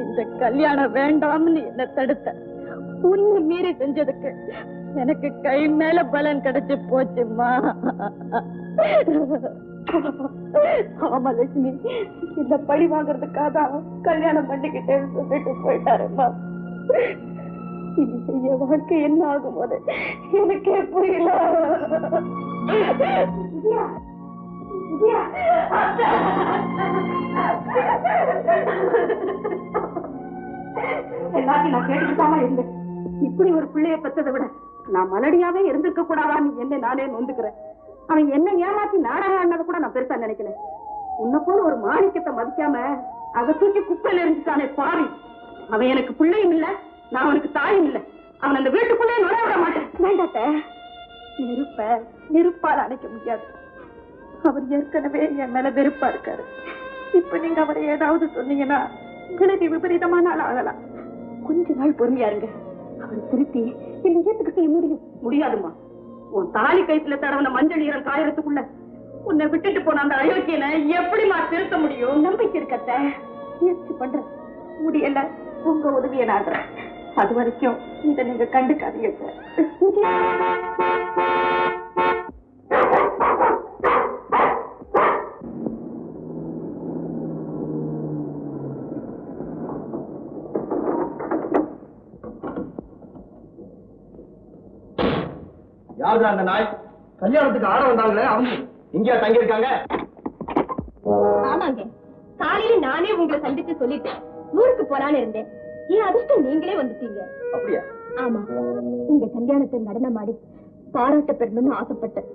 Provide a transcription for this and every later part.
இந்த கல்யாணம் வேண்டாம்னு என்ன தடுத்த. உன்னை மீறி செஞ்சதுக்கு எனக்கு கை மேல பலன் கிடைச்சு போச்சுமா ஆமா லட்சுமி இந்த பழி வாங்குறதுக்காக தான் கல்யாணம் பண்ணிக்கிட்டேன்னு சொல்லிட்டு போயிட்டாருமா இனி செய்ய வாழ்க்கை என்ன ஆகும் போது எனக்கே புரியல. எல்லாத்தையும் நான் கேட்டுக்கிட்டாம இருந்தேன். இப்படி ஒரு பிள்ளைய பெற்றதை விட நான் மலடியாவே இருந்திருக்க கூடாதான்னு என்ன நானே நொந்துக்கிறேன். அவன் என்ன ஏமாத்தி நாடகம் ஆனதை கூட நான் பெருசா நினைக்கல. உன்னை போல ஒரு மாணிக்கத்தை மதிக்காம அதை தூக்கி குப்பையில இருந்துட்டானே பாவி. அவன் எனக்கு பிள்ளையும் இல்ல நான் அவனுக்கு தாயும் இல்ல. அவன் அந்த வீட்டுக்குள்ளே நுழைய விட மாட்டேன். வேண்டாத்த நெருப்ப நெருப்பால் அணைக்க முடியாது. அவர் ஏற்கனவே என் மேல வெறுப்பா இருக்காரு. இப்ப நீங்க அவரை ஏதாவது சொன்னீங்கன்னா உங்களுக்கு விபரீதமான ஆள் ஆகலாம் கொஞ்ச நாள் பொறுமையா இருங்க. அவர் திருத்தி என்ன ஏத்துக்கிட்டே முடியும். முடியாதுமா உன் தாலி கைத்துல தடவன மஞ்சள் ஈரம் காயறதுக்குள்ள உன்னை விட்டுட்டு போன அந்த அயோக்கியனை எப்படிமா திருத்த முடியும்? நம்பிக்கை இருக்கத்த முயற்சி பண்றேன். முடியல உங்க உதவியை நாடுறேன் அது வரைக்கும் இதை நீங்க கண்டுக்காதீங்க யாருதான் அந்த நாய் கல்யாணத்துக்கு ஆட வந்தாங்களே அவங்க இங்கேயா தங்கி இருக்காங்க ஆமாங்க. காலையில நானே உங்களை சந்திச்சு சொல்லிட்டேன். ஊருக்கு போலான்னு இருந்தேன். என் அதிர்ஷ்டம் நீங்களே வந்துட்டீங்க. அப்படியா? ஆமா. உங்க கல்யாணத்தை நடனமாடி பாராட்ட பெறணும்னு ஆசைப்பட்டேன்.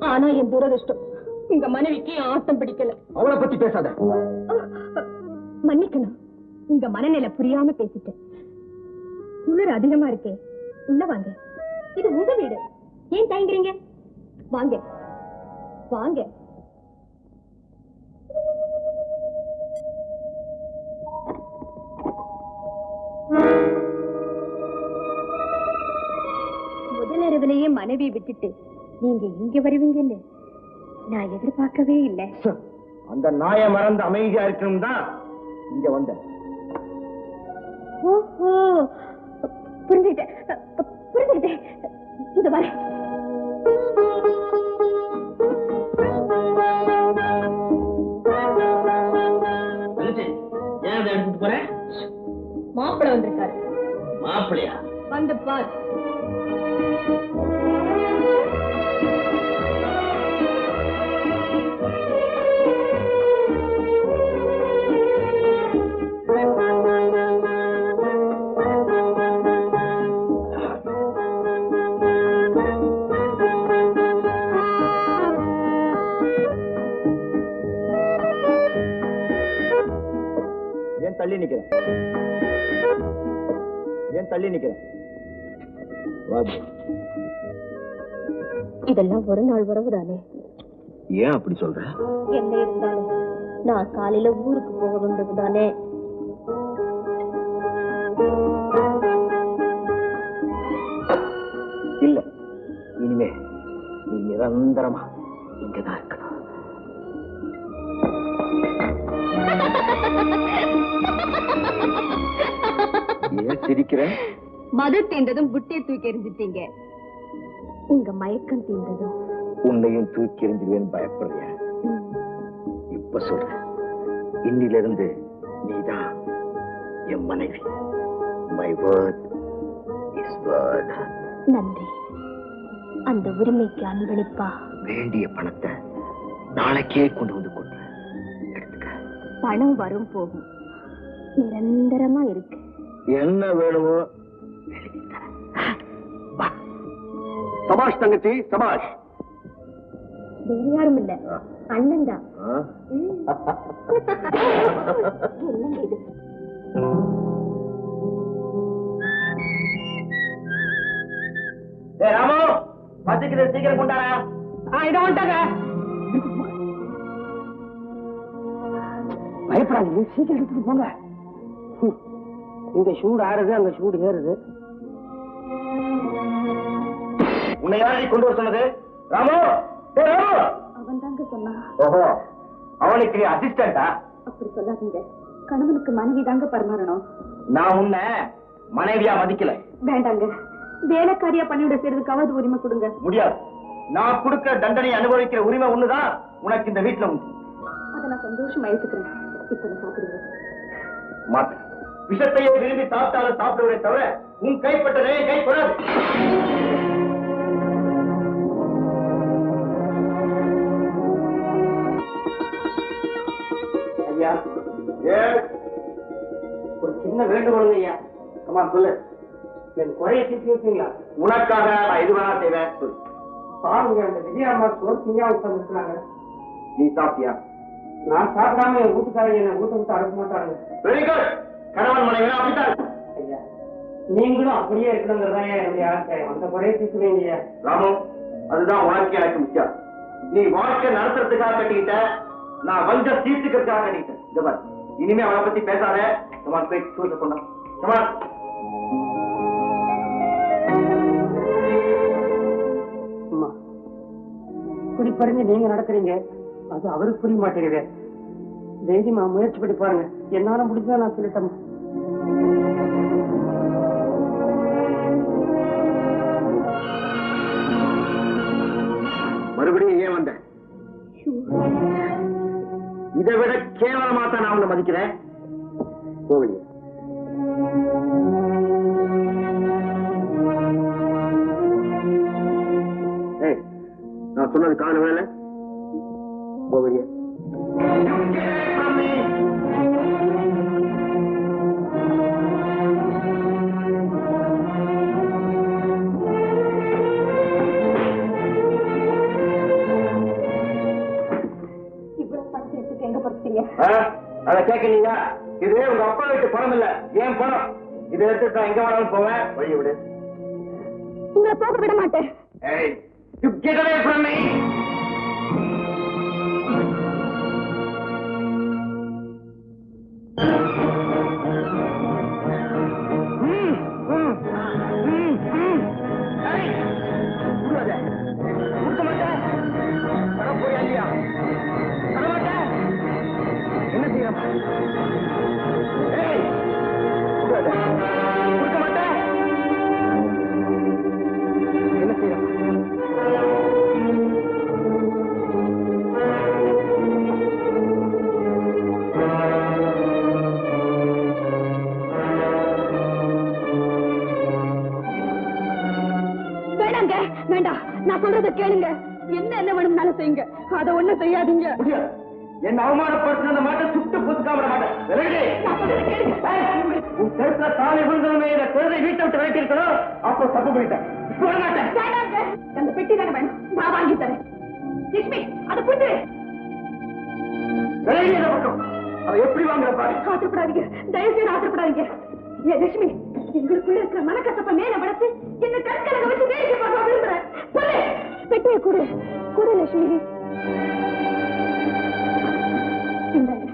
ஆனா என் துரதிர்ஷ்டம் உங்க மனைவிக்கு ஆட்டம் பிடிக்கல. அவளை பத்தி பேசாத. மன்னிக்கணும். உங்க மனநிலை புரியாம பேசிட்டேன். குளிர் அதிகமா இருக்கே. உள்ள வாங்க. இது உங்க வீடு. ஏன் தயங்குறீங்க? வாங்க. வாங்க. முதலிரவிலேயே மனைவியை விட்டுட்டு நீங்க இங்க வருவீங்கன்னு நான் எதிர்பார்க்கவே இல்லை. அந்த நாயை மறந்து அமைதியா இருக்கணும் தான் இங்க வந்தேன் ஓஹோ. புரிஞ்சுக்கிட்டேன். புரிஞ்சுக்கிட்டேன். இது வர அதை எடுத்துட்டு போறேன். மாப்பிள்ளை வந்திருக்காரு. மாப்பிள்ளையா? வந்து பார். தள்ளி நிக்கிறேன். ஏன் தள்ளி நிக்கிறேன். இதெல்லாம் ஒரு நாள் உறவு தானே ஏன் அப்படி சொல்ற? என்ன இருந்தாலும் நான் காலையில ஊருக்கு போக வேண்டியது தானே இல்ல. இனிமே நீ நிரந்தரமா இங்கதான் இருக்கணும். ஏன் சிரிக்கிற? மது தீர்ந்ததும் புட்டியை தூக்கி எறிஞ்சிட்டீங்க. உங்க மயக்கம் தீர்ந்ததும் உன்னையும் தூக்கி எறிஞ்சிருவேன் பயப்படுறியா? இப்ப சொல்றேன். இன்னில இருந்து நீதான் என் மனைவி. மை வேர்ட் இஸ் வேர்ட் நன்றி. அந்த உரிமைக்கு அன்பளிப்பா. வேண்டிய பணத்தை நாளைக்கே கொண்டு வந்து கொண்டு பணம் வரும் போகும். நிரந்தரமா இருக்கு. என்ன வேணுமோ? சபாஷ் தங்கச்சி சபாஷ். வேற யாரும் இல்ல. அண்ணன் தான். ராமு பசிக்குது சீக்கிரம் கொண்டாரா இதை வந்துட்டாங்க. பயப்படாதீங்க சீக்கிரம் எடுத்துட்டு போங்க. இங்க சூடு ஆறுது அங்க சூடு ஏறுது. உன்னை யாரை கொண்டு வர சொன்னது? ராமு! அவன் தாங்க சொன்னா. ஓஹோ அவனுக்கு நீ அசிஸ்டண்டா அப்படி சொல்லாதீங்க. கணவனுக்கு மனைவி தாங்க பரிமாறணும். நான் உன்னை மனைவியா மதிக்கல. வேண்டாங்க. வேலைக்காரியா பண்ணிவிட செய்யறதுக்காவது உரிமை கொடுங்க. முடியாது. நான் கொடுக்கிற தண்டனை அனுபவிக்கிற உரிமை ஒண்ணுதான் உனக்கு இந்த வீட்டுல உண்டு. அதை நான் சந்தோஷமா ஏத்துக்கிறேன். இப்ப நான் சாப்பிடுங்க. மாட்டேன் விஷத்தையே விரும்பி சாப்பிட்டாலும் சாப்பிடுவதை தவிர உன் கைப்பட்டதே கை கொடாது. ஐயா ஒரு சின்ன வேண்டுகோளுங்க ஐயா. அம்மா சொல்லு. என் குறைய தீர்த்து வச்சீங்களா உனக்காக நான் எது வேணா செய்வேன். சொல்லு. பாருங்க அந்த விஜயம்மா சோர்த்தியா உட்காந்துருக்காங்க நீ சாப்பிட்டியா? நான் சாப்பிடாம என் வீட்டுக்காரங்க என்ன வீட்டை விட்டு அனுப்ப மாட்டாங்க வெரி குட் கணவன் மனைவி அப்படித்தான். ஐயா நீங்களும் அப்படியே இருக்கணுங்கிறதா என்னுடைய ஆசை? அந்த குறைய தீர்த்துவீங்க ஐயா. ராமு அதுதான் வாழ்க்கை எனக்கு முக்கியம். நீ வாழ்க்கை நடத்துறதுக்காக கட்டிக்கிட்ட நான் வஞ்ச தீர்த்துக்கிறதுக்காக கட்டிக்கிட்டேன் பாரு இனிமே அவளை பத்தி பேசாத. கமான் போய் சொன்னா. கமான் அம்மா குறிப்பறிஞ்சு நீங்க நடக்கிறீங்க. அது அவருக்கு புரிய மாட்டேங்குது. தைரியமா முயற்சி பண்ணி பாருங்க. என்னால முடிஞ்சா நான் சொல்லிட்டேன் மறுபடியும் ஏன் வந்த? இதை விட கேவலமா தான் நான் உன்னை மதிக்கிறேன். கோவிலியா நான் சொன்னது காண வேலை? கோவிலியா அத கேட்கலீங்க. இது உங்க அப்பா வீட்டு பணம் இல்ல. ஏன் பணம்? இதை எடுத்துட்டு நான் எங்க வேணாலும் போவேன். வழி விடு. உங்களை போக விட மாட்டேன். வேண்டாம் நான் சொல்றத கேளுங்க. என்ன என்ன வேணும்னாலும் செய்யுங்க. அதை ஒண்ணும் செய்யாதீங்க. என்ன அவமானப்படுத்தின அந்த மாட்டை சுட்டு புதுக்காம உன் கருத்துல தாலி விழுந்தவனே இந்த குழந்தை வீட்டை விட்டு விலக்கி இருக்கணும் அப்போ தப்பு பண்ணிட்டேன். அந்த பெட்டி தானே வேணும். நான் வாங்கி தரேன். லட்சுமி அதை புட்டு. இந்த பக்கம்? அவ எப்படி வாங்குற பாரு. ஆசைப்படாதீங்க தயவு செய்து ஆசைப்படாதீங்க ஏ லட்சுமி எங்களுக்குள்ள இருக்கிற மனக்கசப்ப மேல வளர்த்து என்ன கற்கலங்க வச்சு வேடிக்கை பார்க்க விரும்புறேன் பெட்டியை கொடு. கொடு லட்சுமி. இந்தாங்க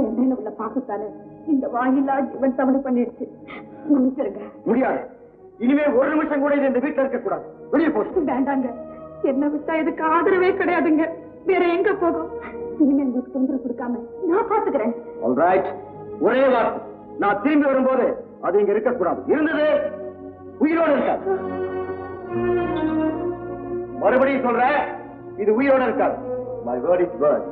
என் மேல உள்ள பாசத்தால இந்த வாயில்லா ஜீவன் பண்ணிடுச்சு மன்னிச்சிருங்க முடியாது. இனிமே ஒரு நிமிஷம் கூட இந்த வீட்டுல இருக்க கூடாது. வெளியே வேண்டாங்க. என்ன விட்டா இதுக்கு ஆதரவே கிடையாதுங்க. வேற எங்க போகும்? இனிமே உங்களுக்கு தொந்தரவு கொடுக்காம நான் பாத்துக்கிறேன் ஒரே வார்த்தை. நான் திரும்பி வரும்போது அது இங்க இருக்கக்கூடாது. இருந்தது உயிரோடு இருக்காது. மறுபடியும் சொல்றேன் இது உயிரோட இருக்காது. மை வேர்ட் இஸ் வேர்ட்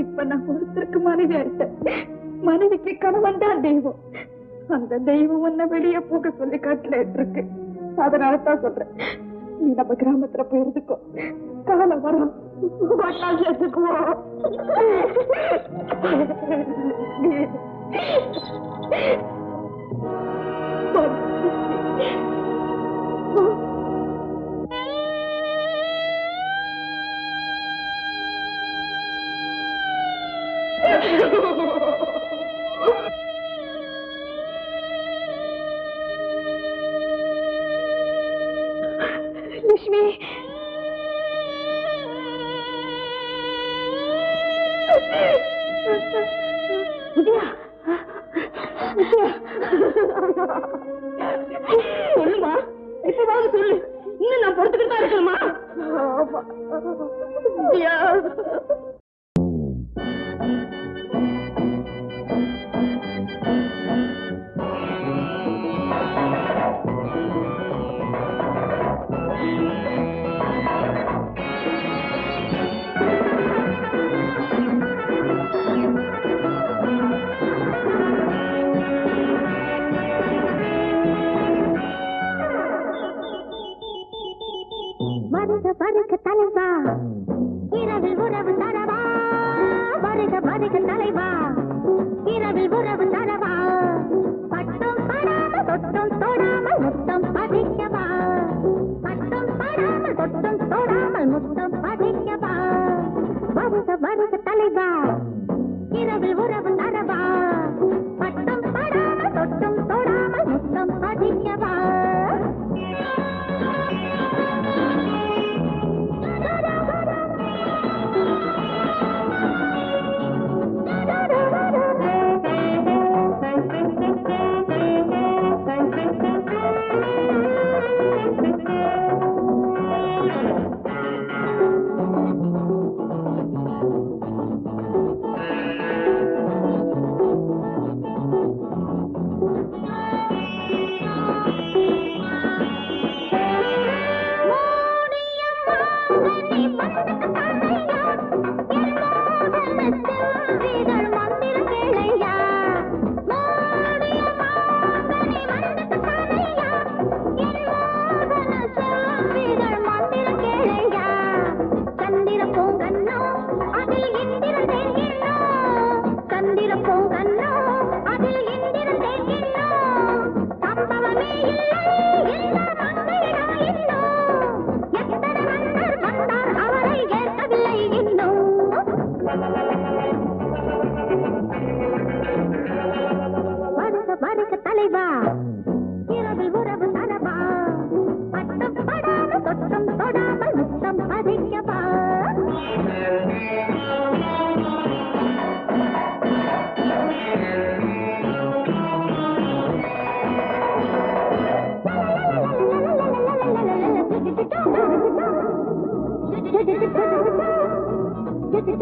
இப்ப நான் ஒருத்தருக்கு மனைவி ஆயிட்டேன் மனைவிக்கு கணவன் தான் தெய்வம். அந்த தெய்வம் ஒன்ன வெளியே போக சொல்லி காட்டுல இருக்கு. அதனாலதான் சொல்றேன். நீ நம்ம கிராமத்துல போய் இருந்துக்கோ காலம் வரும் சொல்லுமா? வருக வருக தலைவா. இரவில் உறவு தரவா வருக வருக தலைவா. இரவில் உறவு